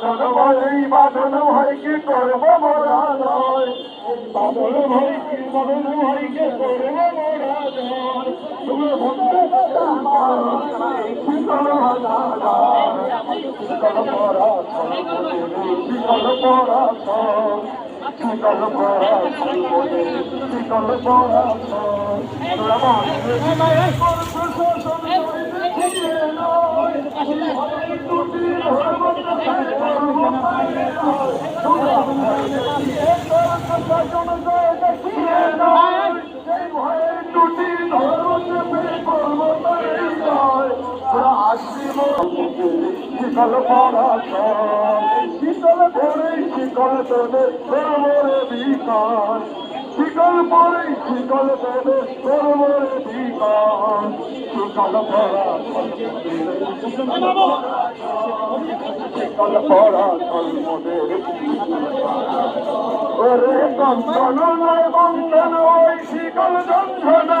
বাদল এই বাদল ভাইকে করব মোরা জয় বাদল ভাইকে বাদল ভাইকে করব মোরা জয় তুমি বন্ধু, শীতল ভাজা শীতল পরা শীতল পরা শীতল পরা শীতল পরা শীতল পরাশন শীতল শীতল পরে শীতল দেবে সরবরে বিকাশ। শীতল পরে শীতল দেবে সরবরে বিকাশ। শীতল পরা শীতল পরা কলমদের ওরে কন্দন বন্ধন ওই শীতল জন্ধনা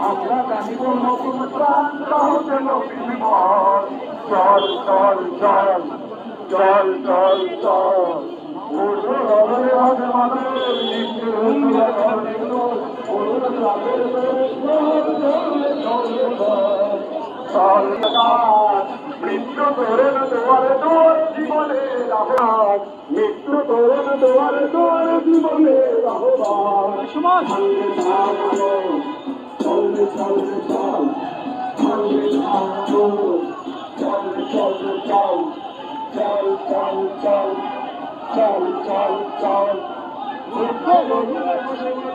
আমরা জানিব নতুন প্রান্ত হতে নবীন চল চল চল চল চল চল চল মৃত্যু ধরুন তোমার তোর জীবনে রাহবাস মৃত্যু ধরুন তোমার তোর জীবনে রাহবাস সঙ্গে থাকো চলবে চলবে চল সঙ্গে থাকো চলবে চলবে চল চল চল চল চল চল চল মৃত্যু ধরুন তোমার